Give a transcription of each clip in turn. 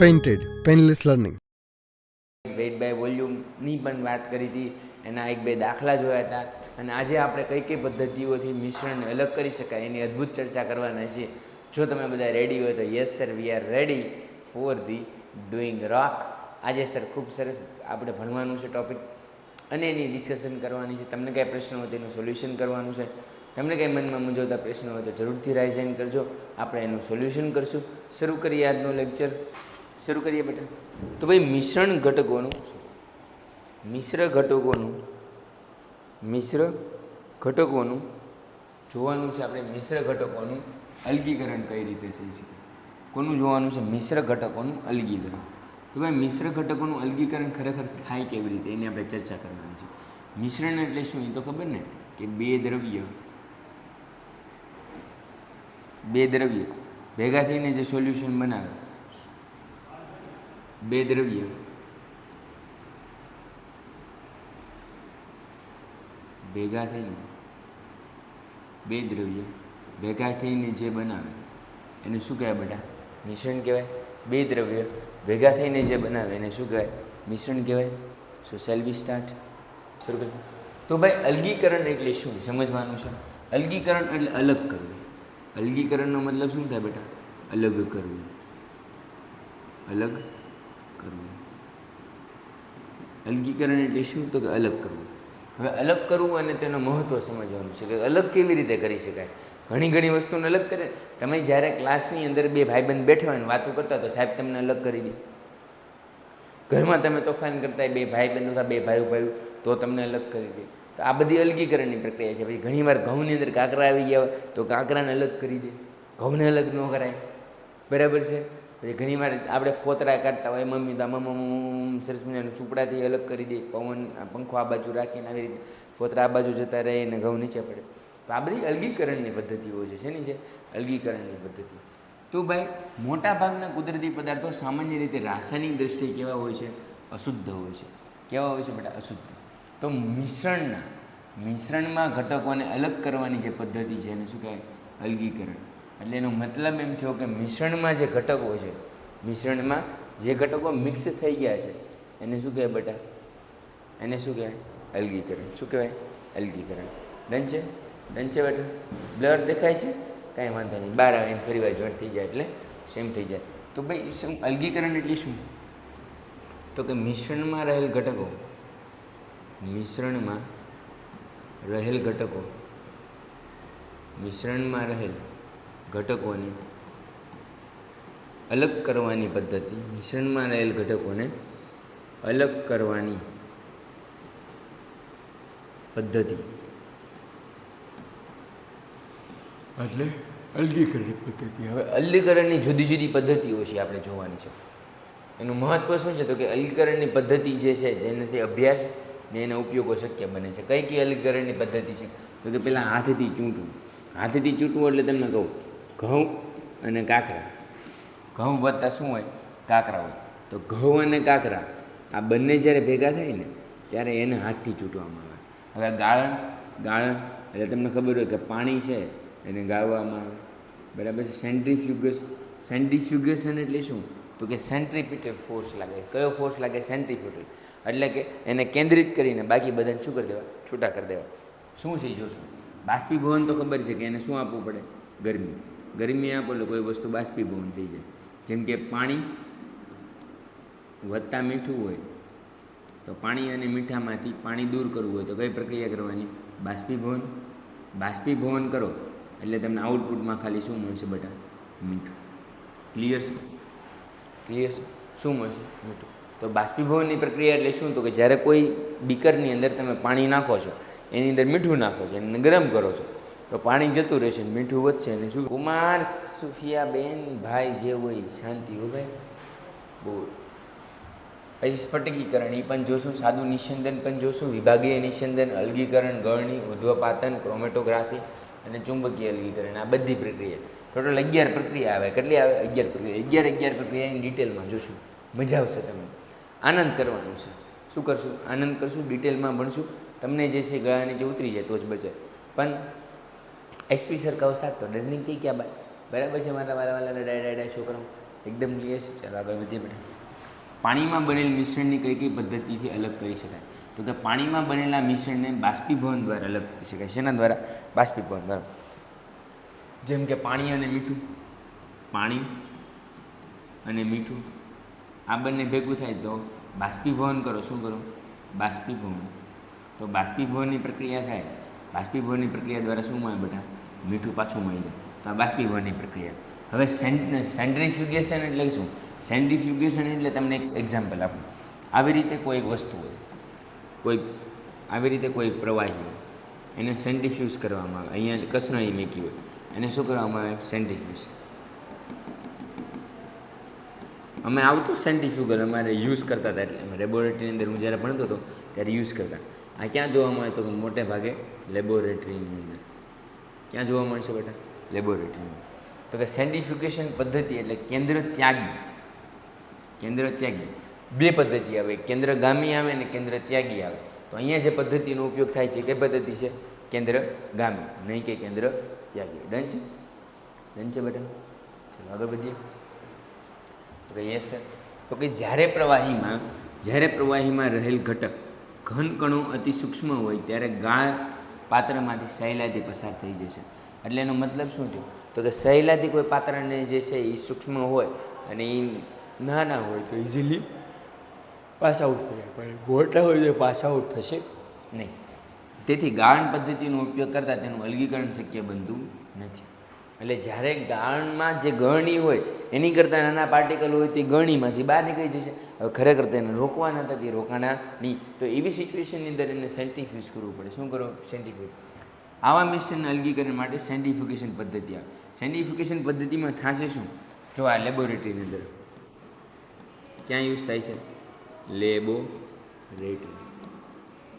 Painted painless learning weight by વોલ્યુમની પણ વાત કરી હતી, એના એક બે દાખલા જોયા હતા. અને આજે આપણે કઈ કઈ પદ્ધતિઓથી મિશ્રણને અલગ કરી શકાય એની અદ્ભુત ચર્ચા કરવાના છે. જો તમે બધા રેડી હોય તો yes sir we are ready for the doing rock આજે સર ખૂબ સરસ આપણે ભણવાનું છે ટોપિક અને એની ડિસ્કશન કરવાની છે. તમને કાંઈ પ્રશ્ન હોય તેનું સોલ્યુશન કરવાનું છે. તમને કાંઈ મનમાં મૂંઝવતા પ્રશ્ન હોય તો જરૂરથી રાઇઝાઇન કરજો. આપણે એનું સોલ્યુશન કરશું. શરૂ કરીએ આજનો લેક્ચર શરૂ કરીએ બેટા. તો ભાઈ મિશ્રણ ઘટકોનું મિશ્ર ઘટકોનું મિશ્ર ઘટકોનું જોવાનું છે આપણે મિશ્ર ઘટકોનું અલગીકરણ કઈ રીતે થઈ શકે. કોનું જોવાનું છે? મિશ્ર ઘટકોનું અલગીકરણ. તો ભાઈ મિશ્ર ઘટકોનું અલગીકરણ ખરેખર થાય કેવી રીતે? એની આપણે ચર્ચા કરવાની છે. મિશ્રણ એટલે શું? એ તો ખબર ને? કે બે દ્રવ્ય બે દ્રવ્ય ભેગા થઈને જે સોલ્યુશન બનાવે બે દ્રવ્ય. ભેગા થઈને, બે દ્રવ્ય ભેગા થઈને જે બનાવે, એને શું કહેવાય બેટા? મિશ્રણ કહેવાય. બે દ્રવ્ય ભેગા થઈને જે બનાવે, એને શું કહેવાય? મિશ્રણ કહેવાય. સો સેલ બી સ્ટાર્ટ શરૂ કરીએ તો ભાઈ, અલગીકરણ એટલે શું? સમજવાનું છે? અલગીકરણ એટલે અલગ કરવું. અલગીકરણનો મતલબ શું થાય બેટા? અલગ કરવું. અલગ કરવું અલગીકરણ એટલે શું? તો કે અલગ કરવું હવે અલગ કરવું અને તેનું મહત્ત્વ સમજવાનું છે કે અલગ કેવી રીતે કરી શકાય? ઘણી ઘણી વસ્તુને અલગ કરે. તમે જ્યારે ક્લાસની અંદર બે ભાઈબંધ બેઠા હોય ને વાતો કરતા તો સાહેબ તમને અલગ કરી દે. ઘરમાં તમે તોફાન કરતા બે બે ભાઈબંધ હતા બે ભાઈ ભાઈ તો તમને અલગ કરી દે. તો આ બધી અલગીકરણની પ્રક્રિયા છે. પછી ઘણીવાર ઘઉંની અંદર કાંકરા આવી ગયા હોય તો કાંકરાને અલગ કરી દે. ઘઉંને અલગ ન કરાય. બરાબર છે? પછી ઘણીવાર આપણે ફોતરા કાઢતા હોય, મમ્મી તો મમ્મ સરસ મજાનું ચૂપડાથી અલગ કરી દઈએ પવન પંખો આ બાજુ રાખીને આવી રીતે ફોતરા આ બાજુ જતા રહે અને ઘઉં નીચે પડે. તો આ બધી અલગીકરણની પદ્ધતિઓ છે, શેની છે? અલગીકરણની પદ્ધતિ. તો ભાઈ મોટા ભાગના કુદરતી પદાર્થો સામાન્ય રીતે રાસાયણિક દ્રષ્ટિએ કેવા હોય છે? અશુદ્ધ હોય છે. કેવા હોય છે બેટા? અશુદ્ધ. તો મિશ્રણના, મિશ્રણમાં ઘટકોને અલગ કરવાની જે પદ્ધતિ છે, એને શું કહેવાય? અલગીકરણ. એટલે એનો મતલબ એમ થયો કે મિશ્રણમાં જે ઘટકો છે, મિશ્રણમાં જે ઘટકો મિક્સ થઈ ગયા છે, એને શું કહેવાય બેટા? એને શું કહેવાય? અલગીકરણ. શું કહેવાય? અલગીકરણ. ડન છે? ડન છે બેટા? બ્લર દેખાય છે? કાંઈ વાંધો નહીં. બહાર આવીને ફરી વાર જોઈન્ટ થઈ જાય એટલે સેમ થઈ જાય. તો ભાઈ શું, અલગીકરણ એટલે શું? તો કે મિશ્રણમાં રહેલ ઘટકો, મિશ્રણમાં રહેલ ઘટકો, મિશ્રણમાં રહેલ ઘટકોને અલગ કરવાની પદ્ધતિ મિશ્રણમાં રહેલ ઘટકોને અલગ કરવાની પદ્ધતિ. એટલે અલગીકરણની પદ્ધતિ હવે. અલગીકરણની જુદી જુદી પદ્ધતિઓ છે આપણે જોવાની છે. એનું મહત્ત્વ શું છે? તો કે અલગીકરણની પદ્ધતિ જે છે જેનાથી અભ્યાસ ને એના ઉપયોગો શક્ય બને છે. કઈ કઈ અલગીકરણની પદ્ધતિ છે? તો કે પહેલાં હાથથી ચૂંટવું. હાથથી ચૂંટવું એટલે તમને કહું ઘઉં અને કાંકરા. ઘઉં વધતા શું હોય? કાંકરા હોય. તો ઘઉં અને કાંકરા આ બંને જ્યારે ભેગા થાય ને ત્યારે એને હાથથી ચૂંટવામાં આવે. હવે ગાળણ ગાળણ એટલે તમને ખબર હોય કે પાણી છે એને ગાળવામાં આવે. બરાબર છે? સેન્ટ્રીફ્યુગસ સેન્ટ્રીફ્યુગેશન એટલે શું? તો કે સેન્ટ્રીપિટલ ફોર્સ લાગે. કયો ફોર્સ લાગે? સેન્ટ્રીપિટલ. એટલે કે એને કેન્દ્રિત કરીને બાકી બધાને શું કરી દેવા? છૂટા કરી દેવા. શું છે જોશું? બાષ્પીભવન તો ખબર છે કે એને શું આપવું પડે? ગરમી. ગરમી આપો એટલે કોઈ વસ્તુ બાષ્પીભવન થઈ જાય. જેમ કે પાણી વધતા મીઠું હોય, તો પાણી અને મીઠામાંથી પાણી દૂર કરવું હોય તો કઈ પ્રક્રિયા કરવાની? બાષ્પીભવન બાષ્પીભવન કરો એટલે તમને આઉટપુટમાં ખાલી શું મળશે બટા? મીઠું. ક્લિયર છે? ક્લિયર છે? શું મળશે? મીઠું. તો બાષ્પીભવનની પ્રક્રિયા એટલે શું? તો કે જ્યારે કોઈ બીકરની અંદર તમે પાણી નાખો છો, એની અંદર મીઠું નાખો છો, એને ગરમ કરો છો તો પાણી જતું રહેશે મીઠું વધશે ને શું? કુમાર સુફિયા બેન ભાઈ જે હોય શાંતિ હો ભાઈ. બોલ. પછી સ્ફટિકીકરણ એ પણ જોશું. સાદું નિસંદન પણ જોશું. વિભાગીય નિસંદન, અલગીકરણ, ગળણી ઉધ્વપાતન ક્રોમેટોગ્રાફી અને ચુંબકીય અલગીકરણ. આ બધી પ્રક્રિયા. ટોટલ અગિયાર પ્રક્રિયા આવે. કેટલી આવે? અગિયાર પ્રક્રિયા. અગિયાર અગિયાર પ્રક્રિયાની ડિટેલમાં જોશું. મજા આવશે તમને. આનંદ કરવાનું છે. શું કરશું? આનંદ કરશું ડિટેલમાં ભણશું. તમને જે છે, ગળાની જે ઉતરી જાય, તો જ બચે પણ એસપી સર કહો સાથ તો ડરની કઈ ક્યાં બાય બરાબર છે, મારા વાલા વાલા ડાય ડાય છોકરાઓ. એકદમ ક્લિયર છે. ચાલો આગળ વધીએ બેટા પાણીમાં બનેલ મિશ્રણની કઈ કઈ પદ્ધતિથી અલગ કરી શકાય? તો કે પાણીમાં બનેલા મિશ્રણને બાષ્પીભવન દ્વારા અલગ કરી શકાય. શેના દ્વારા? બાષ્પીભવન દ્વારા. જેમ કે પાણી અને મીઠું. પાણી અને મીઠું. આ બંને ભેગું થાય તો બાષ્પીભવન કરો. શું કરો? બાષ્પીભવન. તો બાષ્પીભવનની પ્રક્રિયા થાય બાષ્પીભવનની પ્રક્રિયા દ્વારા શું મળે બેટા? મીઠું પાછું મળી જાય. તો આ બાષ્પીભવનની પ્રક્રિયા. હવે સેન્ટ્રીફ્યુગેશન એટલે શું? સેન્ટ્રીફ્યુગેશન એટલે તમને એક એક્ઝામ્પલ આપું. આવી રીતે કોઈ વસ્તુ હોય, કોઈ, આવી રીતે કોઈ પ્રવાહી હોય, એને સેન્ટ્રીફ્યુઝ કરવામાં આવે. અહીંયા કસનળી મેકી હોય. એને શું કરવામાં આવે? સેન્ટ્રીફ્યુઝ. અમે આવતું સેન્ટ્રીફ્યુગલ અમારે યુઝ કરતા હતા એટલે લેબોરેટરીની અંદર હું જ્યારે ભણતો હતો ત્યારે યુઝ કરતા. આ ક્યાં જોવા મળે તો કે મોટે ભાગે લેબોરેટરીની અંદર. ક્યાં જોવા મળશે બેટા? લેબોરેટરીમાં તો કે સેન્ટિફિકેશન પદ્ધતિ એટલે કેન્દ્ર ત્યાગી. કેન્દ્ર ત્યાગી. બે પદ્ધતિ આવે. કેન્દ્ર ગામી આવે અને કેન્દ્ર ત્યાગી આવે. તો અહીંયા જે પદ્ધતિનો ઉપયોગ થાય છે કઈ પદ્ધતિ છે? કેન્દ્ર ગામી. નહીં કે કેન્દ્ર ત્યાગી. ડન છે? ડન છે બેટા? ચાલો આગળ વધીએ. તો કે યસ સર તો કે જ્યારે પ્રવાહીમાં જ્યારે પ્રવાહીમાં રહેલ ઘટક ઘન કણો અતિ સૂક્ષ્મ હોય ત્યારે ગાળ પાત્રમાંથી સહેલાઈથી પસાર થઈ જશે એટલે એનો મતલબ શું થયો? તો કે સહેલાઈથી કોઈ પાત્રને જે છે એ સૂક્ષ્મ હોય અને એ નાના હોય તો ઇઝીલી પાસ આઉટ થઈ જાય. પણ મોટા હોય તો પાસ આઉટ થશે નહીં. તેથી ગાળણ પદ્ધતિનો ઉપયોગ કરતાં તેનું અલગીકરણ શક્ય બનતું નથી. એટલે જ્યારે ગાળણમાં જે ગળણી હોય, એની કરતાં નાના પાર્ટિકલ હોય તે ગરણીમાંથી બહાર નીકળી જશે. હવે ખરેખર તેને રોકવાના હતા, તે રોકાણા નહીં તો એવી સિચ્યુએશનની અંદર એને સેન્ટિફ્યુઝ કરવું પડે. શું કરો સેન્ટિફ્યુઝ આવા મિશ્રણના અલગીકરણ માટે સેન્ટિફિકેશન પદ્ધતિ આવે. સેન્ટિફિકેશન પદ્ધતિમાં થશે શું? જો આ લેબોરેટરીની અંદર. ક્યાં યુઝ થાય છે? લેબોરેટરી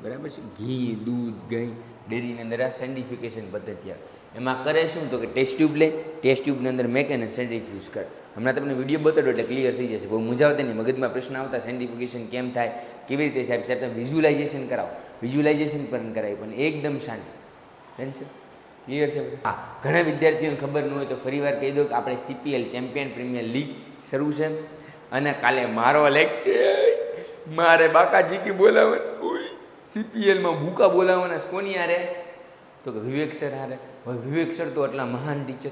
બરાબર છે? ઘી, દૂધ, ગઈ ડેરીની અંદર આ સેન્ટિફિકેશન પદ્ધતિ આવે. એમાં કરે શું તો કે ટેસ્ટ ટ્યુબ લે ટેસ્ટ ટ્યુબની અંદર મેક અને સેન્ટ્રીફ્યુઝ કર. હમણાં તમને વીડિયો બતાડો એટલે ક્લિયર થઈ જશે. બહુ મૂંઝાવતા નહીં, મગજમાં પ્રશ્ન આવતા સેન્ટ્રીફિકેશન કેમ થાય, કેવી રીતે સાહેબ? સાહેબ, તમે વિઝ્યુલાઇઝેશન કરાવો. વિઝ્યુલાઇઝેશન પણ કરાવી પણ એકદમ શાંતિ. છે? ક્લિયર છે? હા, ઘણા વિદ્યાર્થીઓને ખબર ન હોય તો ફરીવાર કહી દો કે આપણે સીપીએલ ચેમ્પિયન પ્રીમિયર લીગ શરૂ છે. અને કાલે મારો લેક્ચર મારે બાકાજી કે બોલાવવાનું. સીપીએલમાં ભૂકા બોલાવવાના, કોની હારે? તો કે વિવેક સર હારે. હવે વિવેક સર તો આટલા મહાન ટીચર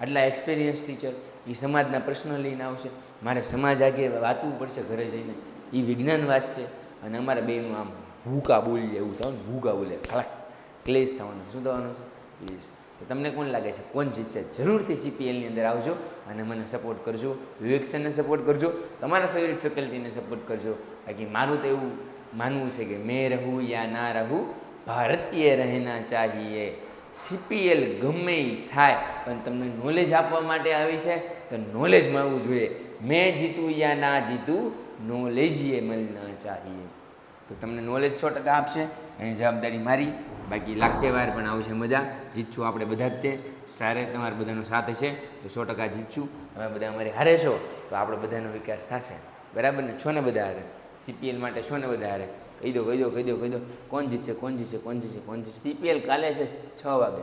આટલા એક્સપિરિયન્સ ટીચર એ સમાજના પ્રશ્નો લઈને આવશે. મારે સમાજ આગે વાંચવું પડશે ઘરે જઈને. એ વિજ્ઞાન વાત છે અને અમારા બેનું આમ ભૂકા બોલી એવું થવાનું, ભૂકા બોલે, ખલાક, ક્લેશ થવાનો. શું થવાનું છે? ક્લેશ. તો તમને કોણ લાગે છે? કોણ જીતશે? જરૂરથી સીપીએલની અંદર આવજો અને મને સપોર્ટ કરજો. વિવેક સરને સપોર્ટ કરજો. તમારા ફેવરિટ ફેકલ્ટીને સપોર્ટ કરજો. બાકી મારું તો એવું માનવું છે કે મેં રહું યા ના રહું, ભારતીય રહેના ચાહીએ. સીપીએલ ગમે એ થાય, પણ તમને નોલેજ આપવા માટે આવી છે, તો નોલેજ મળવું જોઈએ. મેં જીતું યા ના જીતું નોલેજ એ મળના ચાહીએ. તો તમને નોલેજ સો ટકા આપશે, એની જવાબદારી મારી. બાકી લાગશે વાર, પણ આવશે મજા. જીતશું આપણે બધા જ તે. સારે તમારા બધાનો સાથ હશે, તો સો ટકા જીતશું. તમે બધા અમારી હારે છો, તો આપણે બધાનો વિકાસ થશે. બરાબર ને? છો ને બધા હારે? સીપીએલ માટે છો ને બધા હારે? કહી દો કહી દો કહી દો કહી દો. કોણ જીતશે કોણ જીતશે કોણ જીતશે કોણ જીતશે? સીપીએલ કાલે છે છ વાગે.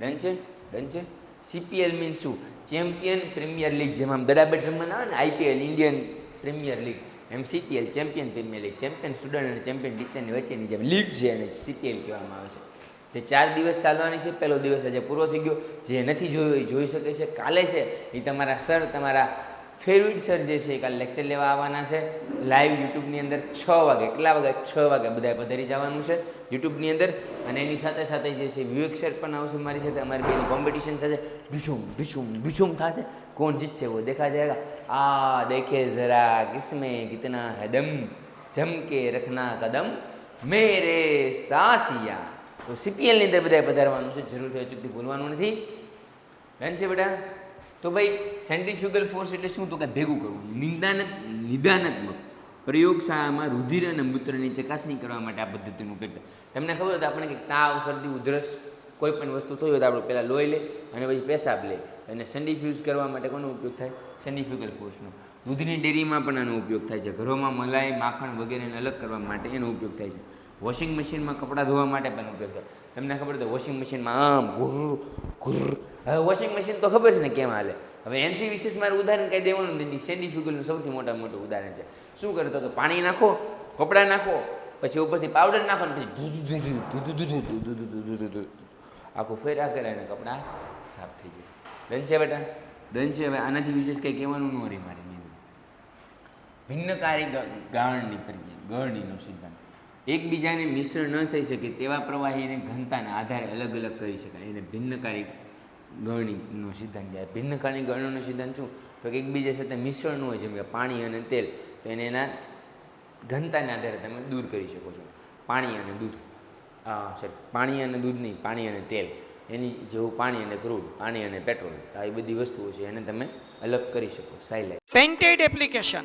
ડન છે? ડન છે? સીપીએલ મીન્સ શું? ચેમ્પિયન પ્રીમિયર લીગ જેમાં બરાબર રમવાના આવે ને આઈપીએલ ઇન્ડિયન પ્રીમિયર લીગ એમ CPL champion premier league champion student અને ચેમ્પિયન ટીચરની વચ્ચેની જેમ લીગ છે એને સીપીએલ કહેવામાં આવે છે. જે ચાર દિવસ ચાલવાની છે, પહેલો દિવસ આજે પૂરો થઈ ગયો. જે નથી જોયો એ જોઈ શકે છે. કાલે છે, એ તમારા સર તમારા ફેરવીડ સર જે છે એક કાલે લેક્ચર લેવા આવવાના છે. લાઈવ યુટ્યુબની અંદર છ વાગે, કેટલા વાગે? છ વાગે બધા પધારી જવાનું છે યુટ્યુબની અંદર. અને એની સાથે સાથે જે છે વિવેક સર પણ આવશે મારી સાથે. અમારી બેની કોમ્પિટિશન થશે ડુછુમ ડુછુમ ડુછુમ થશે. કોણ જીતશે એવો દેખા જાયગા. આ દેખે જરા કિસમે કિતના હદમ જમકે રખના કદમ. મેરે સાથિયા. તો સીપીએલની અંદર બધા પધારવાનું છે. જરૂર થયો ચૂકથી ભૂલવાનું નથી. ડન છે બેટા. તો ભાઈ સેન્ટ્રીફ્યુગલ ફોર્સ એટલે શું? તો કે ભેગું કરવું. નિદાન નિદાનાત્મક પ્રયોગશાળામાં રુધિર અને મૂત્રની ચકાસણી કરવા માટે આ પદ્ધતિનો ઉપયોગ તમને ખબર હોય તો આપણે કંઈક તાવ, શરદી, ઉધરસ કોઈ પણ વસ્તુ થઈ હોય તો આપણે પહેલાં લોહી લે અને પછી પેશાબ લે અને સેન્ટ્રીફ્યુઝ કરવા માટે કોનો ઉપયોગ થાય? સેન્ટ્રીફ્યુગલ ફોર્સનો દૂધની ડેરીમાં પણ આનો ઉપયોગ થાય છે. ઘરોમાં મલાઈ, માખણ વગેરેને અલગ કરવા માટે એનો ઉપયોગ થાય છે. વોશિંગ મશીનમાં કપડાં ધોવા માટે પણ ઉપયોગ થયો તમને ખબર તો વોશિંગ મશીનમાં આમ ઘુર ઘુર હવે વોશિંગ મશીન તો ખબર છે ને કેમ હાલે હવે એનથી વિશેષ મારે ઉદાહરણ કંઈ દેવાનું નથી સેન્ડિફ્યુગલનું સૌથી મોટા મોટું ઉદાહરણ છે શું કરતો તો પાણી નાખો કપડાં નાખો પછી ઉપરથી પાવડર નાખો ને પછી આખું ફેરા કરે અને કપડાં સાફ થઈ જાય ડન છે બેટા ડન છે હવે આનાથી વિશેષ કંઈ કહેવાનું ન રહી મારે ભિન્નકારી ગાળની પ્રજ્ઞા ગળણીનો સિદ્ધાંત એકબીજાને મિશ્ર ન થઈ શકે તેવા પ્રવાહીને ઘનતાના આધારે અલગ અલગ કરી શકાય. એને ભિન્નકારી ગળણીનો સિદ્ધાંત કહેવાય. ભિન્નકારી ગળણીનો સિદ્ધાંત શું? તો કે એકબીજા સાથે મિશ્રણ હોય, જેમ કે પાણી અને તેલ, તો એને એના ઘનતાને આધારે તમે દૂર કરી શકો છો. પાણી અને દૂધ. સોરી પાણી અને દૂધ નહીં, પાણી અને તેલ. એની જેવું પાણી અને ક્રૂડ, પાણી અને પેટ્રોલ. આ બધી વસ્તુઓ છે, એને તમે અલગ કરી શકો. સાઇલાઇટ પેન્ટેડ એપ્લિકેશન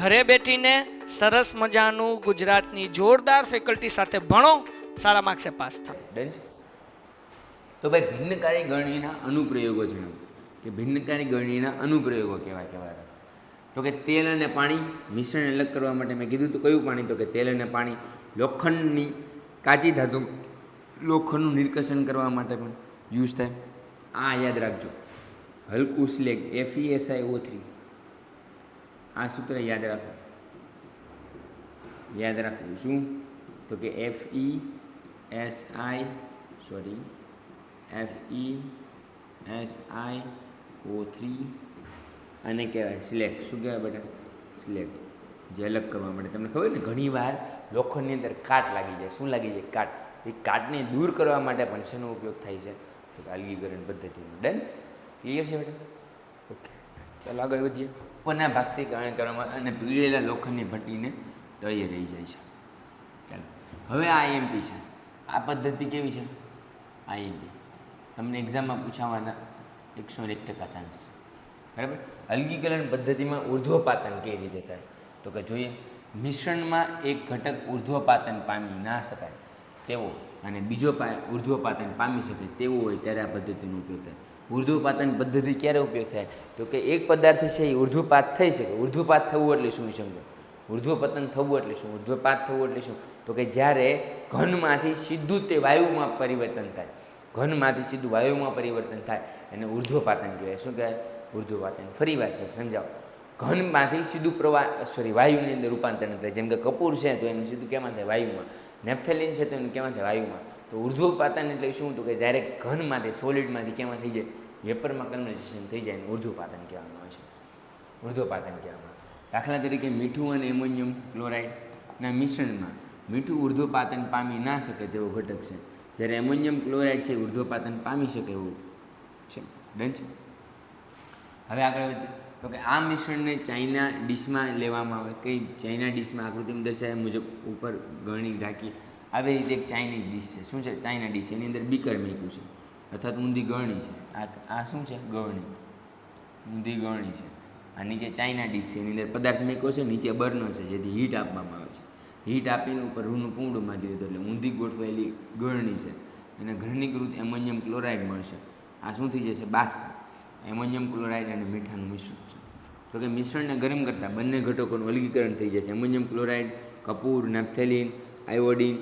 ઘરે બેઠીને સરસ મજાનું ગુજરાતની જોરદાર ફેકલ્ટી સાથે ભણો, સારા માર્ક્સે પાસ થાઓ. તો ભાઈ ભિન્નકારી ગણનીના અનુપ્રયોગો જણાવો કે ભિન્નકારી ગણનીના અનુપ્રયોગો કેવા કેવા તો કે તેલ અને પાણી, મિશ્રણ અલગ કરવા માટે મેં કીધું તો કયું પાણી? તો કે તેલ અને પાણી. લોખંડની કાચી ધાતુ, લોખંડનું નિર્કશન કરવા માટે પણ યુઝ થાય. આ યાદ રાખજો. હલકું સ્લેગ એફઈએસઆઈ ઓ થ્રી આ સૂત્ર યાદ રાખો. યાદ રાખવું શું? તો કે F E S I sorry F E S I O three આને કહેવાય સ્લેક શું કહેવાય બેટા? સ્લેક જે અલગ કરવા માટે. તમને ખબર ને, ઘણી વાર લોખંડની અંદર કાટ લાગી જાય. શું લાગી જાય? કાટ. એ કાટને દૂર કરવા માટે પણ શેનો ઉપયોગ થાય છે? તો અલગીકરણ પદ્ધતિનો. ડન ક્લિયર છે બેટા? ઓકે ચાલો આગળ વધીએ. ઉપરના ભાગથી કારણ કરવામાં અને પીળેલા લોખંડની ભટ્ટીને તળિયે રહી જાય છે. ચાલો, હવે આઈએમપી છે. આ પદ્ધતિ કેવી છે? આઈએમપી તમને એક્ઝામમાં પૂછાવાના એકસો એક ટકા ચાન્સ બરાબર? અલગીકરણ પદ્ધતિમાં ઉર્ધ્વપાતન કેવી રીતે થાય? તો કે જોઈએ, મિશ્રણમાં એક ઘટક ઉર્ધ્વપાતન પામી ના શકાય તેવો અને બીજો ઉર્ધ્વપાતન પામી શકે તેવો હોય ત્યારે આ પદ્ધતિનો ઉપયોગ થાય. ઉર્ધ્વપાતન પદ્ધતિ ક્યારે ઉપયોગ થાય? તો કે એક પદાર્થ છે એ ઉર્ધ્વપાત થઈ શકે. ઉર્ધ્વપાત થવું એટલે શું સમજો? ઉર્ધ્વપતન થવું એટલે શું? ઉર્ધ્વપાત થવું એટલે શું? તો કે જ્યારે ઘનમાંથી સીધું તે વાયુમાં પરિવર્તન થાય. ઘનમાંથી સીધું વાયુમાં પરિવર્તન થાય એને ઉર્ધ્વપાતન કહેવાય. શું કહેવાય? ઉર્ધ્વપાતન ફરી વાર છે, સમજાવો. ઘનમાંથી સીધું પ્રવાહ સોરી વાયુની અંદર રૂપાંતરણ થાય. જેમ કે કપૂર છે તો એનું સીધું કેમાં થાય? વાયુમાં. નેપ્થેલિન છે તો એનું કેમાં થાય? વાયુમાં. તો ઉર્ધ્વપાતન એટલે શું? તો કે જ્યારે ઘનમાંથી સોલિડમાંથી કેમાં થઈ જાય? વેપરમાં કન્વર્ઝેશન થઈ જાય એને ઉર્ધ્વપાતન કહેવામાં આવે છે. ઉર્ધ્વપાતન કહેવામાં દાખલા તરીકે મીઠું અને એમોનિયમ ક્લોરાઇડના મિશ્રણમાં મીઠું ઉર્ધ્વપાતન પામી ના શકે તેવો ઘટક છે. જ્યારે એમોનિયમ ક્લોરાઇડ છે ઉર્ધ્વપાતન પામી શકે એવું છે. ડન છે? હવે આગળ તો કે આ મિશ્રણને ચાઇના ડીશમાં લેવામાં આવે. કઈ ચાઇના ડીશમાં આકૃતિમાં દર્શાવ્યા મુજબ ઉપર ગણી ઢાંકી આવી રીતે એક ચાઇનીઝ ડીશ છે. શું છે? China dish. એની અંદર બીકર મૂક્યું છે. અર્થાત ઊંધી ગરણી છે. આ આ શું છે? ગણી ઊંધી ગરણી છે. આ નીચે ચાઇના ડીશ છે. એની અંદર પદાર્થ મૂક્યો છે, નીચે બર્નર છે, જેથી હીટ આપવામાં આવે છે. હીટ આપીને ઉપર રૂનું પૂંડું મારી દીધું એટલે ઊંધી ગોઠવાયેલી ગળણી છે. એને ઘનીકૃત એમોનિયમ ક્લોરાઇડ મળશે. આ શું થઈ જશે? બાષ્પ. એમોનિયમ ક્લોરાઇડ અને મીઠાનું મિશ્રણ છે. તો કે મિશ્રણને ગરમ કરતાં બંને ઘટકોનું અલગીકરણ થઈ જશે. એમોનિયમ ક્લોરાઇડ, કપૂર, નેપ્થેલિન, આયોડિન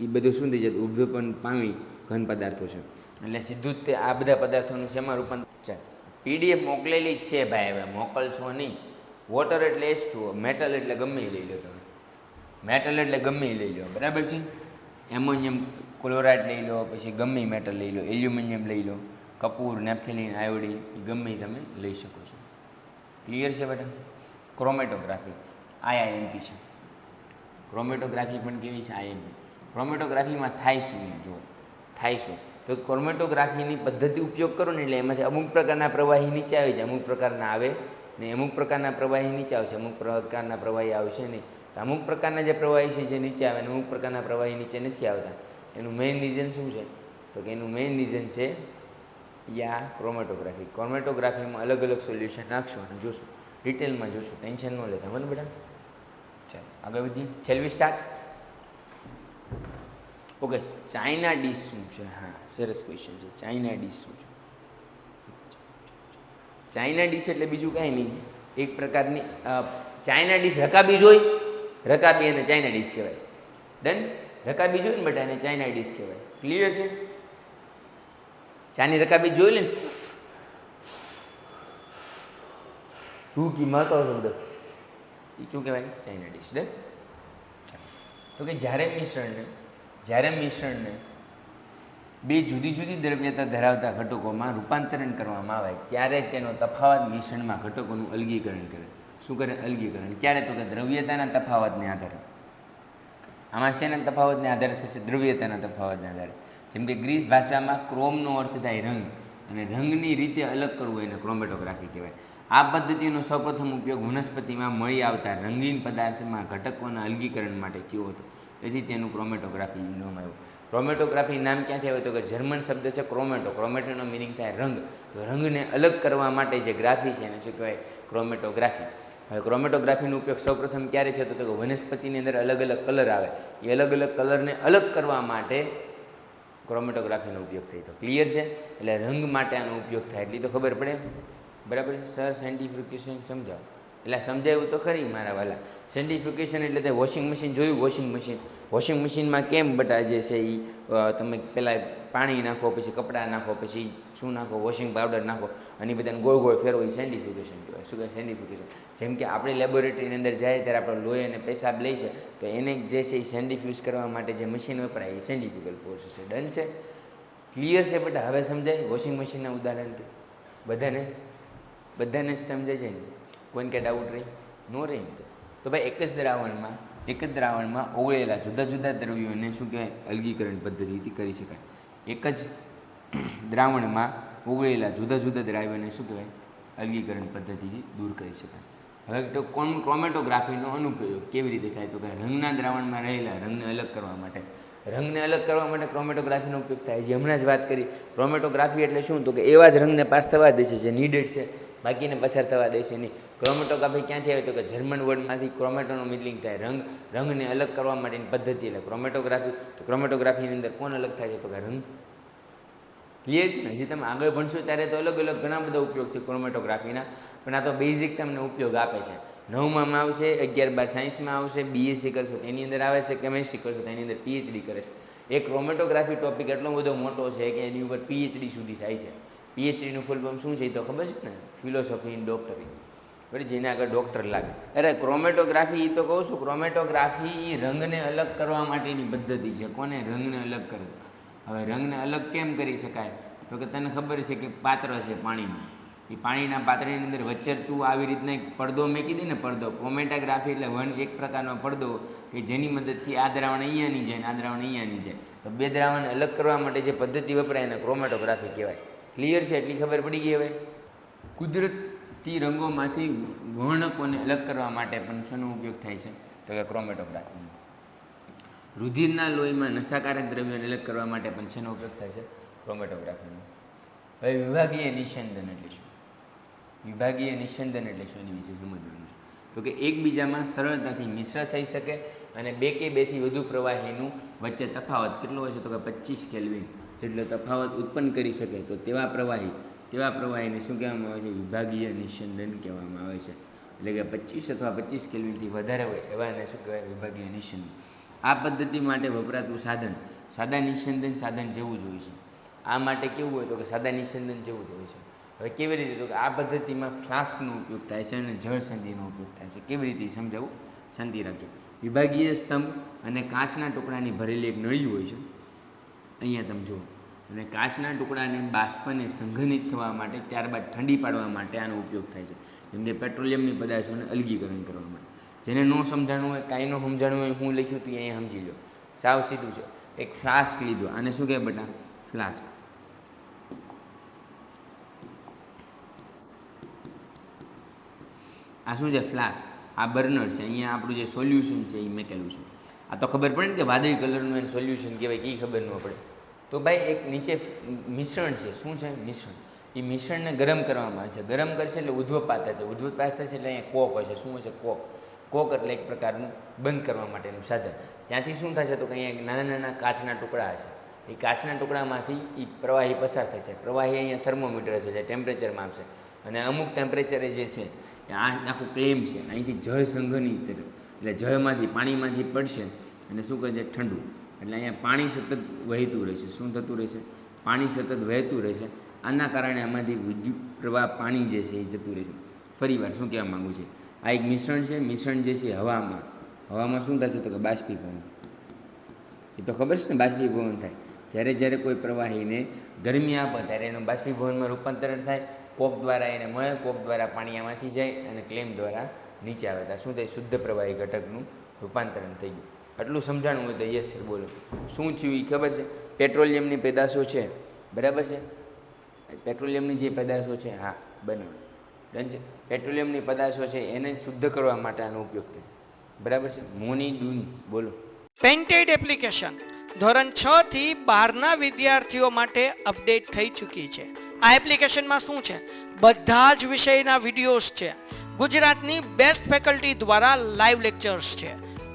એ બધું શું થઈ જતું ઉદ્ધપન પામી ઘન પદાર્થો છે. એટલે સીધું જ તે આ બધા પદાર્થોનું શેમાં રૂપાંતર છે? પીડીએફ મોકલેલી જ છે ભાઈ હવે, મોકલશો નહીં. વોટર એટલે એસ ટુ મેટલ એટલે ગમે લઈ લો તમે. મેટલ એટલે ગમે લઈ લો, બરાબર છે? એમોનિયમ ક્લોરાઇડ લઈ લો, પછી ગમે મેટલ લઈ લો એલ્યુમિનિયમ લઈ લો, કપૂર નેપ્થેલિન આયોડિન ગમે તમે લઈ શકો છો. ક્લિયર છે બેટા? ક્રોમેટોગ્રાફી આઈઆઈએમપી છે. ક્રોમેટોગ્રાફી પણ કેવી છે? આઈએમપી ક્રોમેટોગ્રાફીમાં થાય શું જો થાય શું? તો ક્રોમેટોગ્રાફીની પદ્ધતિ ઉપયોગ કરો ને એટલે એમાંથી અમુક પ્રકારના પ્રવાહી નીચે આવી જાય અમુક પ્રકારના આવે ને અમુક પ્રકારના પ્રવાહી નીચે આવશે, અમુક પ્રકારના પ્રવાહી આવશે નહીં. તો અમુક પ્રકારના જે પ્રવાહી છે, જે નીચે આવે ને અમુક પ્રકારના પ્રવાહી નીચે નથી આવતા. એનું મેઇન રીઝન શું છે? તો કે એનું મેઇન રીઝન છે યા ક્રોમેટોગ્રાફી ક્રોમેટોગ્રાફીમાં અલગ અલગ સોલ્યુશન નાખશું અને જોશું. ડિટેલમાં જોશું. ટેન્શન ન લેતા. મને બેટા ચાલો, આગળ વધીએ. છેલ્વી સ્ટાર્ટ ઓકે, ચાઇના ડીશ શું છે? હા, સરસ ક્વેશ્ચન છે. ચાઇના ડીશ શું છે? ચાઇના ડીશ એટલે બીજું કાંઈ નહીં. એક પ્રકારની ચાઇના ડીશ રકાબી જોઈ? રકાબી અને ચાઇના ડીશ કહેવાય. ડન રકાબી જોઈ ને બટા એને ચાઇના ડીશ કહેવાય. ક્લિયર છે? ચાની રકાબી જોઈ લે ને? તું કી માતો શબ્દ એ શું કહેવાય? China dish. ડન તો કે જ્યારે મિશ્રણને જ્યારે મિશ્રણને બે જુદી જુદી દ્રવ્યતા ધરાવતા ઘટકોમાં રૂપાંતરણ કરવામાં આવે, ત્યારે તેનો તફાવત મિશ્રણમાં ઘટકોનું અલગીકરણ કરે. શું કરે? અલગીકરણ. ક્યારે તો કે દ્રવ્યતાના તફાવતને આધારે. આમાં શેના તફાવતને આધારે થશે? દ્રવ્યતાના તફાવતને આધારે. જેમ કે ગ્રીસ ભાષામાં ક્રોમનો અર્થ થાય રંગ, અને રંગની રીતે અલગ કરવું એને ક્રોમેટોગ્રાફી કહેવાય. આ પદ્ધતિનો સૌપ્રથમ ઉપયોગ વનસ્પતિમાં મળી આવતા રંગીન પદાર્થમાં ઘટકોના અલગીકરણ માટે થયો હતો. તેથી તેનું ક્રોમેટોગ્રાફી નામ આવ્યું. ક્રોમેટોગ્રાફી નામ ક્યાંથી આવ્યું તો કે જર્મન શબ્દ છે ક્રોમેટો ક્રોમેટોનો મિનિંગ થાય રંગ. તો રંગને અલગ કરવા માટે જે ગ્રાફી છે એને શું કહેવાય? ક્રોમેટોગ્રાફી હવે ક્રોમેટોગ્રાફીનો ઉપયોગ સૌપ્રથમ ક્યારે થયો તો કે વનસ્પતિની અંદર અલગ અલગ કલર આવે. એ અલગ અલગ કલરને અલગ કરવા માટે ક્રોમેટોગ્રાફીનો ઉપયોગ થાય તો. ક્લિયર છે? એટલે રંગ માટે આનો ઉપયોગ થાય. એટલી તો ખબર પડે? બરાબર સર સાયન્ટિફિકેશન સમજાવો. એટલે સમજાવ્યું તો ખરી મારા વાલા. સેન્ટિફિકેશન એટલે તે વોશિંગ મશીન જોયું? વોશિંગ મશીન વોશિંગ મશીનમાં કેમ બટા જે છે એ તમે પહેલાં પાણી નાખો, પછી કપડાં નાખો, પછી શું નાખો? વોશિંગ પાવડર નાખો. અને બધાને ગોળ ગોળ ફેરવો એ સેન્ટિફિકેશન કહેવાય. શું કહેવાય? સેન્ટિફિકેશન જેમ કે આપણે લેબોરેટરીની અંદર જાય ત્યારે આપણે લોહી અને પેશાબ લે છે, તો એને જે છે એ સેન્ડિફ્યુઝ કરવા માટે જે મશીન વપરાય એ સેન્ટિફિકલ ફોર્સ છે. ડન છે? ક્લિયર છે બેટા? હવે સમજાય? વોશિંગ મશીનના ઉદાહરણથી. બધાને? બધાને જ સમજાય છે ને? કોઈને કે ડાઉટ રહી? નો રહી તો. ભાઈ એક જ દ્રાવણમાં, એક જ દ્રાવણમાં ઓગળેલા જુદા જુદા દ્રવ્યોને શું કહેવાય? અલગીકરણ પદ્ધતિથી કરી શકાય. એક જ દ્રાવણમાં ઓગળેલા જુદા જુદા દ્રાવ્યોને શું કહેવાય? અલગીકરણ પદ્ધતિથી દૂર કરી શકાય. હવે તો કોન ક્રોમેટોગ્રાફીનો અનુપ્રયોગ કેવી રીતે થાય? તો કે રંગના દ્રાવણમાં રહેલા રંગને અલગ કરવા માટે. રંગને અલગ કરવા માટે ક્રોમેટોગ્રાફીનો ઉપયોગ થાય. છે હમણાં જ વાત કરી. ક્રોમેટોગ્રાફી એટલે શું? તો કે એવા જ રંગને પાસ થવા દે છે જે નીડેડ છે. બાકીને પસાર થવા દે છે નહીં. ક્રોમેટોગ્રાફી ક્યાંથી આવ્યો તો કે જર્મન વર્ડમાંથી ક્રોમેટોનો મિલિંગ થાય, રંગ, રંગને અલગ કરવા માટેની પદ્ધતિ એટલે ક્રોમેટોગ્રાફી. તો ક્રોમેટોગ્રાફીની અંદર કોણ અલગ થાય છે તો કે રંગ? ક્લિયર છે ને હજી તમે આગળ ભણશો ત્યારે તો અલગ અલગ ઘણા બધા ઉપયોગ છે ક્રોમેટોગ્રાફીના, પણ આ તો બેઝિક તમને ઉપયોગ આપે છે. નવમાં આવશે, અગિયાર બાર સાયન્સમાં આવશે બીએસસી કરશો તો એની અંદર આવે છે કેમેસ્ટ્રી કરશો તો એની અંદર પીએચડી કરે છે. એ ક્રોમેટોગ્રાફી ટોપિક એટલો બધો મોટો છે કે એની ઉપર પીએચડી સુધી થાય છે. પીએચડીનું ફૂલ ફોર્મ શું છે એ તો ખબર છે ને? ફિલોસોફી ઇન ડોક્ટરી જેને આગળ ડૉક્ટર લાગે. અરે ક્રોમેટોગ્રાફી એ તો કહું છું ક્રોમેટોગ્રાફી એ રંગને અલગ કરવા માટેની પદ્ધતિ છે. કોને રંગને અલગ કરવો? હવે રંગને અલગ કેમ કરી શકાય? તો કે તને ખબર છે કે પાત્ર છે પાણીનું. એ પાણીના પાત્રની અંદર વચ્ચે તું આવી રીતના એક પડદો મેં દે ને પડદો. ક્રોમેટોગ્રાફી એટલે વન એક પ્રકારનો પડદો કે જેની મદદથી આ દ્રાવણ અહીંયા નહીં જાય આ દ્રાવણ અહીંયા નહીં જાય. તો બે દ્રાવણ અલગ કરવા માટે જે પદ્ધતિ વપરાય એને ક્રોમેટોગ્રાફી કહેવાય. ક્લિયર છે? એટલી ખબર પડી ગઈ હવે? કુદરતી રંગોમાંથી વર્ણકોને અલગ કરવા માટે પણ શેનો ઉપયોગ થાય છે? તો કે ક્રોમેટોગ્રાફીનો. રુધિરના લોહીમાં નશાકારક દ્રવ્યોને અલગ કરવા માટે પણ શેનો ઉપયોગ થાય છે? ક્રોમેટોગ્રાફીનો. હવે વિભાગીય નિસંદન એટલે શું? વિભાગીય નિસંદન એટલે શું એની વિશે સમજવાનું છે? તો કે એકબીજામાં સરળતાથી મિશ્ર થઈ શકે અને બે કે બેથી વધુ પ્રવાહીનું વચ્ચે તફાવત કેટલો હોય છે? તો કે પચીસ કેલ્વિન. જેટલો તફાવત ઉત્પન્ન કરી શકે તો તેવા પ્રવાહી તેવા પ્રવાહીને શું કહેવામાં આવે છે? વિભાગીય નિસ્યંદન કહેવામાં આવે છે. એટલે કે પચીસ અથવા પચીસ કેલ્વિનથી વધારે હોય એવાને શું કહેવાય? વિભાગીય નિસ્યંદન આ પદ્ધતિ માટે વપરાતું સાધન, સાદા નિસ્યંદન સાધન જેવું જ હોય છે. આ માટે કેવું હોય તો કે સાદા નિસ્યંદન જેવું જ હોય છે. હવે કેવી રીતે તો કે આ પદ્ધતિમાં ફ્લાસ્કનો ઉપયોગ થાય છે અને જળ સંધિનો ઉપયોગ થાય છે. કેવી રીતે સમજાવું? શાંતિ રાખજો. વિભાગીય સ્તંભ અને કાચના ટુકડાની ભરેલી એક નળી હોય છે. અહીંયા તમે જુઓ. અને કાચના ટુકડાને બાષ્પને સંઘનિત થવા માટે, ત્યારબાદ ઠંડી પાડવા માટે આનો ઉપયોગ થાય છે. જેમ કે પેટ્રોલિયમની પદાર્થોને અલગીકરણ કરવા માટે. જેને ન સમજાણું હોય, કાંઈ ન સમજાણું હોય, હું લખ્યું હતું અહીંયા સમજી લો. સાવ સીધું છે. એક ફ્લાસ્ક લીધો. આને શું કહે બટા? ફ્લાસ્ક. આ શું છે? ફ્લાસ્ક. આ બર્નર છે. અહીંયા આપણું જે સોલ્યુશન છે, એ મેકેલું છે. આ તો ખબર પડે ને કે વાદળી કલરનું એનું સોલ્યુશન કહેવાય કે એ ખબર ન પડે. તો ભાઈ એક નીચે મિશ્રણ છે. શું છે મિશ્રણ? એ મિશ્રણને ગરમ કરવામાં આવે છે. ગરમ કરશે એટલે ઉદ્ધવપાત થશે ઉદ્ધવપાત થશે એટલે અહીંયા કોક હશે શું હશે કોક. કોક એટલે એક પ્રકારનું બંધ કરવા માટેનું સાધન. ત્યાંથી શું થશે તો અહીંયા નાના નાના કાચના ટુકડા હશે. એ કાચના ટુકડામાંથી એ પ્રવાહી પસાર થશે પ્રવાહી અહીંયા થર્મોમીટર હશે જે ટેમ્પરેચર માપશે અને અમુક ટેમ્પરેચરે જે છે આ આખું ક્લેમ છે. અહીંથી જળ સંઘની એટલે જળમાંથી, પાણીમાંથી પડશે. અને શું કહે છે? ઠંડુ. એટલે અહીંયા પાણી સતત વહેતું રહેશે શું થતું રહેશે પાણી સતત વહેતું રહેશે આના કારણે આમાંથી વિદ્યુત પ્રવાહ પાણી જે છે એ જતું રહેશે ફરી વાર શું કહેવા માગું છે? આ એક મિશ્રણ છે. મિશ્રણ જે છે હવામાં. હવામાં શું થશે તો કે બાષ્પીભવન. એ તો ખબર છે ને બાષ્પીભવન થાય. જ્યારે જ્યારે કોઈ પ્રવાહીને ગરમી આપે ત્યારે એનું બાષ્પીભવનમાં રૂપાંતરણ થાય. કોક દ્વારા એને મળે, કોક દ્વારા પાણી આમાંથી જાય અને ક્લેમ દ્વારા નીચે આવે. ત્યાં શું થાય? શુદ્ધ પ્રવાહી ઘટકનું રૂપાંતરણ થઈ ગયું. આટલું સમજાણું હોય તો યસ સર બોલો. શું થયું એ ખબર છે? પેટ્રોલિયમની પેદાશો છે. બરાબર છે? પેટ્રોલિયમની જે પેદાશો છે, હા બને ડન છે? પેટ્રોલિયમની પદાશો છે, એને શુદ્ધ કરવા માટે આનો ઉપયોગ થાય. બરાબર છે? મોની ડૂન, બોલો. પેન્ટેડ એપ્લિકેશન ધોરણ છ થી બારના વિદ્યાર્થીઓ માટે અપડેટ થઈ ચૂકી છે. આ એપ્લિકેશનમાં શું છે? બધા જ વિષયના વિડીયોઝ છે. ગુજરાતની બેસ્ટ ફેકલ્ટી દ્વારા લાઈવ લેક્ચર્સ છે.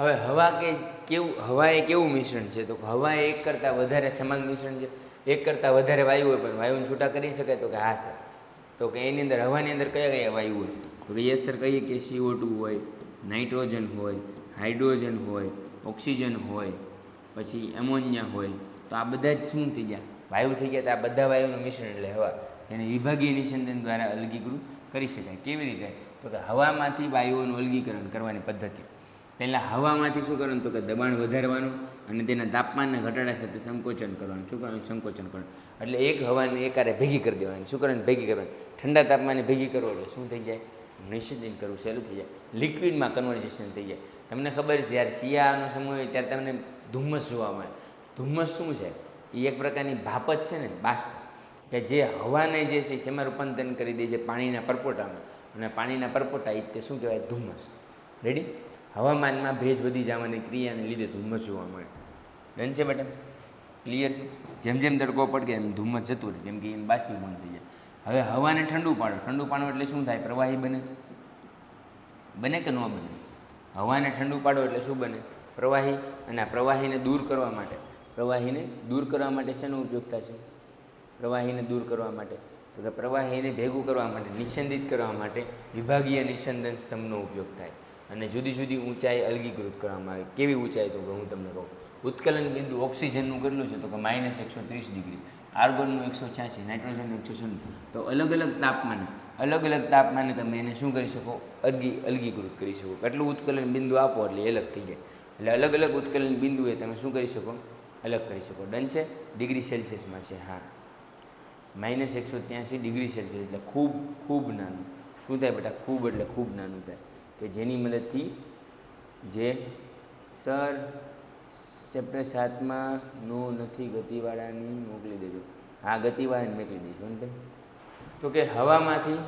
હવે હવા કે કેવું, હવા એ કેવું મિશ્રણ છે? તો હવા એક કરતાં વધારે સમાન મિશ્રણ છે. એક કરતાં વધારે વાયુ હોય, પણ વાયુને છૂટા કરી શકાય તો કે હા, સર. તો કે એની અંદર, હવાની અંદર કયા કયા વાયુ હોય? તો કે યસ, સર, કહીએ કે સીઓ ટુ હોય, નાઇટ્રોજન હોય, હાઇડ્રોજન હોય, ઓક્સિજન હોય, પછી એમોનિયા હોય. તો આ બધા જ શું થઈ ગયા? વાયુ થઈ ગયા, તો આ બધા વાયુનું મિશ્રણ એટલે હવા. એને વિભાગીય નિસંદન દ્વારા અલગીકૃત કરી શકાય. કેવી રીતે? તો કે હવામાંથી વાયુઓનું અલગીકરણ કરવાની પદ્ધતિ. પહેલાં હવામાંથી શું કરવાનું? તો કે દબાણ વધારવાનું અને તેના તાપમાનને ઘટાડા સાથે સંકોચન કરવાનું. શું કરવાનું? સંકોચન કરવાનું. એટલે એક હવાને એકારે ભેગી કરી દેવાની. શું કરવાનું? ભેગી કરવાની. ઠંડા તાપમાને ભેગી કરવો એટલે શું થઈ જાય? નિષેધન કરવું સહેલું થઈ જાય. લિક્વિડમાં કન્વર્ઝેશન થઈ જાય. તમને ખબર છે, જ્યારે શિયાળાનો સમય હોય ત્યારે તમને ધુમ્મસ જોવા મળે. ધુમ્મસ શું છે? એ એક પ્રકારની ભાપ છે ને, બાષ્પ. કે જે હવાને જે છે શેમાં રૂપાંતરણ કરી દે છે? પાણીના પરપોટામાં. અને પાણીના પરપોટા એ તે શું કહેવાય? ધુમ્મસ. રેડી હવામાનમાં ભેજ વધી જવાની ક્રિયાને લીધે ધુમ્મસ જોવા મળે. ડન છે બેટા? ક્લિયર છે? જેમ જેમ તડકો પડકે એમ ધુમ્મસ જતું રહે, જેમ કે એમ બાષ્પીભવન થઈ જાય. હવે હવાને ઠંડુ પાડો. ઠંડુ પાડો એટલે શું થાય? પ્રવાહી બને. બને કે ન બને? હવાને ઠંડુ પાડો એટલે શું બને? પ્રવાહી. અને આ પ્રવાહીને દૂર કરવા માટે. પ્રવાહીને દૂર કરવા માટે શેનો ઉપયોગ થશે પ્રવાહીને દૂર કરવા માટે. તો કે પ્રવાહીને ભેગું કરવા માટે, નિસંદિત કરવા માટે વિભાગીય નિસંદન સ્તંભનો ઉપયોગ થાય. અને જુદી જુદી ઊંચાઈ અલગીકૃત કરવામાં આવે. કેવી ઊંચાઈ તો કે હું તમને કહું. ઉત્કલન બિંદુ ઓક્સિજનનું કેટલું છે તો કે માઇનસ એકસો ત્રીસ ડિગ્રી. આર્ગોનનું એકસો છ્યાસી નાઇટ્રોજનનું એકસો છન્નું. તો અલગ અલગ તાપમાને, અલગ અલગ તાપમાને તમે એને શું કરી શકો? અલગી, અલગીકૃત કરી શકો. કેટલું ઉત્કલન બિંદુ આપો એટલે અલગ થઈ જાય. એટલે અલગ અલગ ઉત્કલન બિંદુએ તમે શું કરી શકો? અલગ કરી શકો. ડન છે? ડિગ્રી સેલ્સિયસમાં છે. હા. માઇનસ એકસો ત્યાંસી ડિગ્રી સેલ્સિયસ એટલે ખૂબ ખૂબ નાનું. શું થાય બેટા? ખૂબ એટલે ખૂબ નાનું થાય. કે જેની મદદથી જે સર, ચેપ્ટર સાતમાં નો નથી ગતિવાળાની મોકલી દેજો. હા, ગતિવાળાને મોકલી દઈશું ને તો કે હવામાંથી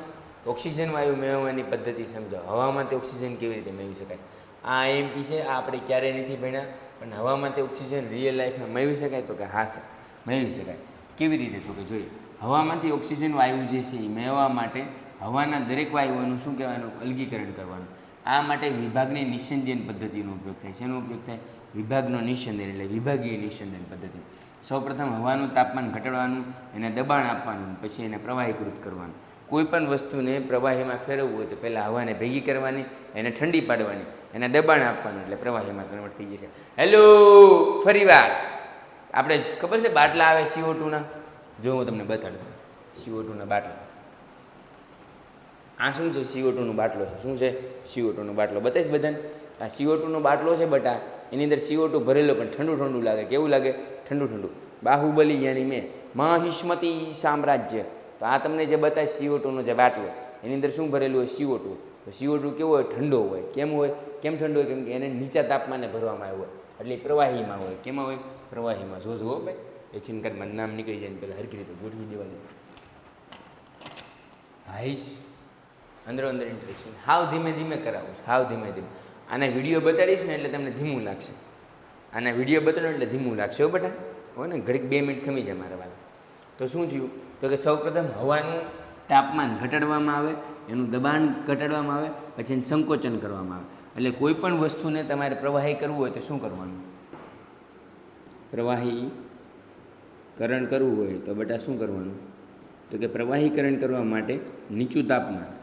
ઓક્સિજન વાયુ મેળવવાની પદ્ધતિ સમજો. હવામાંથી ઓક્સિજન કેવી રીતે મેળવી શકાય? આ આઈએમપી છે, આ આપણે ક્યારેય નથી ભણ્યા, પણ હવામાંથી ઓક્સિજન રિયલ લાઈફમાં મેળવી શકાય તો કે હા, સર, મેળવી શકાય. કેવી રીતે તો કે જોઈએ? હવામાંથી ઓક્સિજન વાયુ જે છે એ મેળવવા માટે હવાના દરેક વાયુઓનું શું કહેવાનું? અલગીકરણ કરવાનું. આ માટે વિભાગની નિસંદન પદ્ધતિનો ઉપયોગ થાય શેનો ઉપયોગ થાય? વિભાગનો નિસંદન એટલે વિભાગીય નિસંદન પદ્ધતિ. સૌપ્રથમ હવાનું તાપમાન ઘટાડવાનું, એને દબાણ આપવાનું, પછી એને પ્રવાહીકૃત કરવાનું. કોઈપણ વસ્તુને પ્રવાહીમાં ફેરવવું હોય તો પહેલાં હવાને ભેગી કરવાની, એને ઠંડી પાડવાની, એને દબાણ આપવાનું એટલે પ્રવાહીમાં કન્વર્ટ થઈ જશે. હેલો, ફરી વાર. આપણે ખબર છે બાટલા આવે સીઓ ટુના જો હું તમને બતાડું. સીઓ ટુના બાટલા. આ શું છે? સીઓ ટુનો બાટલો છે. શું છે? સીઓ ટુનો બાટલો. બતાવીશ બધાને? આ સીઓ ટુનો બાટલો છે બટા, એની અંદર સીઓ ટુ ભરેલો પણ ઠંડુ ઠંડુ લાગે. કેવું લાગે? ઠંડુ ઠંડુ. બાહુબલી યાની મેં. મહિષ્મતી સામ્રાજ્ય. તો આ તમને જે બતાવે સીઓ ટુનો જે બાટલો, એની અંદર શું ભરેલું હોય? સીઓ ટુ સીઓ ટુ કેવો હોય? ઠંડો હોય. કેમ હોય? કેમ ઠંડો હોય? કેમ કે એને નીચા તાપમાને ભરવામાં આવ્યો હોય. એટલે પ્રવાહીમાં હોય. કેમાં હોય? પ્રવાહીમાં. જો જુઓ ભાઈ. એ છીનકારમાં નામ નીકળી જાય ને પહેલાં હરકી રીતે ગોઠવી દેવા દે. હાઈશ. અંદરો અંદર ઇન્ટરેક્શન હાવ ધીમે ધીમે કરાવું છું, હાવ ધીમે ધીમે. આને વીડિયો બતાડીશ ને એટલે તમને ધીમું લાગશે. આને વીડિયો બતાડો એટલે ધીમું લાગશે, હો બેટા. હોય ને, ઘડીક બે મિનિટ ખમી જાય મારા વાળા તો શું થયું? તો કે સૌપ્રથમ હવાનું તાપમાન ઘટાડવામાં આવે, એનું દબાણ ઘટાડવામાં આવે, પછી એને સંકોચન કરવામાં આવે. એટલે કોઈ પણ વસ્તુને તમારે પ્રવાહી કરવું હોય તો શું કરવાનું? પ્રવાહી કરણ કરવું હોય તો બેટા શું કરવાનું? તો કે પ્રવાહીકરણ કરવા માટે નીચું તાપમાન.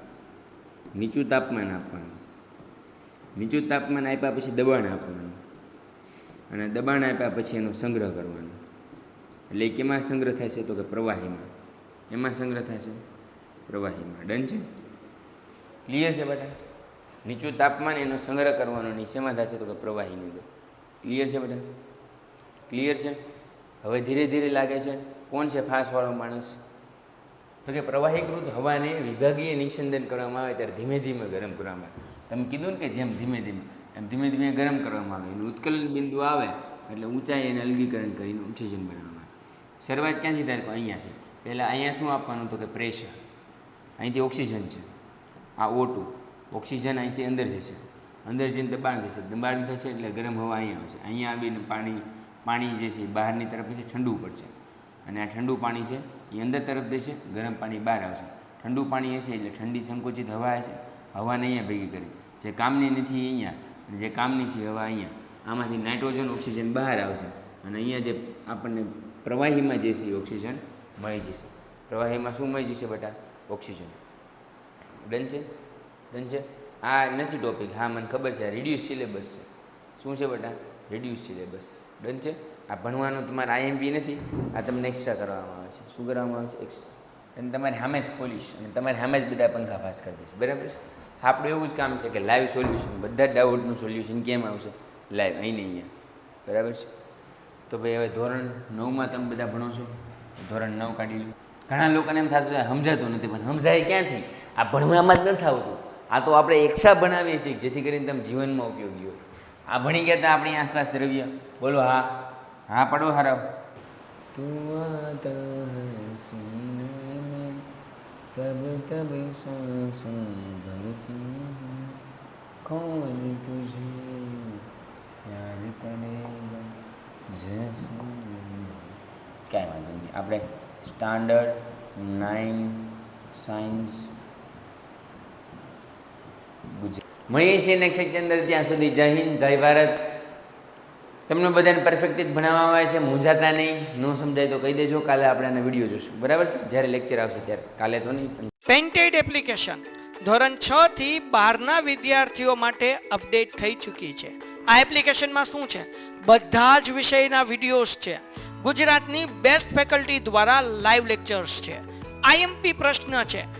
નીચું તાપમાન આપવાનું. નીચું તાપમાન આપ્યા પછી દબાણ આપવાનું. અને દબાણ આપ્યા પછી એનો સંગ્રહ કરવાનો. એટલે એ કેમાં સંગ્રહ થાય છે તો કે પ્રવાહીમાં. એમાં સંગ્રહ થાય છે? પ્રવાહીમાં. ડન છે? ક્લિયર છે બેટા? નીચું તાપમાન એનો સંગ્રહ કરવાનો નહીં. શેમાં થાય છે તો કે પ્રવાહીની અંદર. ક્લિયર છે બેટા? ક્લિયર છે? હવે ધીરે ધીરે લાગે છે. કોણ છે ફાસવાળો માણસ? તો કે પ્રવાહીકૃત હવાને વિભાગીય નિસંદન કરવામાં આવે ત્યારે ધીમે ધીમે ગરમ કરવામાં આવે. તમે કીધું ને કે જેમ ધીમે ધીમે, એમ ધીમે ધીમે ગરમ કરવામાં આવે. એનું ઉત્કલન બિંદુ આવે, એટલે ઊંચાઈ એને અલગીકરણ કરીને ઓક્સિજન બનાવવામાં આવે. શરૂઆત ક્યાંથી થાય? તો અહીંયાથી. પહેલાં અહીંયા શું આપવાનું તો કે પ્રેશર. અહીંથી ઓક્સિજન છે. આ ઓટું ઓક્સિજન અહીંથી અંદર જશે. અંદર જઈને દબાણ થશે. દબાણ થશે એટલે ગરમ હવા અહીંયા આવશે. અહીંયા આવીને પાણી પાણી જે છે બહારની તરફ છે ઠંડુ પડશે અને આ ઠંડુ પાણી છે, એ અંદર તરફ જશે ગરમ પાણી બહાર આવશે. ઠંડુ પાણી હશે એટલે ઠંડી સંકુચિત હવા હશે હવાને અહીંયા ભેગી કરી. જે કામની નથી અહીંયા, અને જે કામની છે હવા અહીંયા, આમાંથી નાઇટ્રોજન, ઓક્સિજન બહાર આવશે. અને અહીંયા જે આપણને પ્રવાહીમાં જે છે ઓક્સિજન મળી જશે. પ્રવાહીમાં શું મળી જશે બેટા? ઓક્સિજન. ડન છે? ડન છે? આ નથી ટોપિક હા, મને ખબર છે રિડ્યુસ સિલેબસ છે. શું છે બેટા? રિડ્યુસ સિલેબસ ડન છે? આ ભણવાનું તમારે આઈએમપી નથી, આ તમને એક્સ્ટ્રા કરવામાં આવે છે. શું કરવામાં આવે છે? એક્સ્ટ્રા અને તમારે સામે જ ખોલીશ અને તમારે સામે જ બધા પંખા પાસ કરી દઈશ. બરાબર છે? આપણું એવું જ કામ છે કે લાઈવ સોલ્યુશન બધા જ ડાઉટનું સોલ્યુશન કેમ આવશે? લાઈવ અહીં ને અહીંયા. બરાબર છે? તો ભાઈ હવે ધોરણ નવમાં તમે બધા ભણો છો? ધોરણ નવ કાઢી લો. ઘણા લોકોને એમ થતું સમજાતું નથી, પણ સમજાય ક્યાંથી? આ ભણવામાં જ નથી આવતું આ તો આપણે એકશા બનાવીએ છીએ જેથી કરીને તમે જીવનમાં ઉપયોગી હોય. આ ભણી ગયા હતા આપણી આસપાસ દ્રવ્ય બોલો હા હા પડો હારાવ તું આતા હૈ સીને મેં તબ તબ सांसें भरती हूँ कौन तुझे प्यार करेगा जैसे કાંઈ વાંધો નહીં આપણે સ્ટાન્ડર્ડ નાઇન સાયન્સ ગુજરાત મળીએ છીએ નેક્સ્ટ લેક્ચર અંદર ત્યાં સુધી જય હિન્દ, જય ભારત. તમને બધાને પરફેક્ટ જ ભણાવવામાં આવે છે, મૂંઝાતા નહીં. ન સમજાય તો કહી દેજો, કાલે આપણે આના વીડિયો જોશું. બરાબર છે? જ્યારે લેક્ચર આવશે ત્યારે. કાલે તો નહીં પેન્ટેડ એપ્લિકેશન ધોરણ છ થી બારના વિદ્યાર્થીઓ માટે અપડેટ થઈ ચૂકી છે. આ એપ્લિકેશનમાં શું છે? બધા જ વિષયના વિડીયોઝ છે. ગુજરાતની બેસ્ટ ફેકલ્ટી દ્વારા લાઈવ લેક્ચર્સ છે. આઈએમપી પ્રશ્ન છે.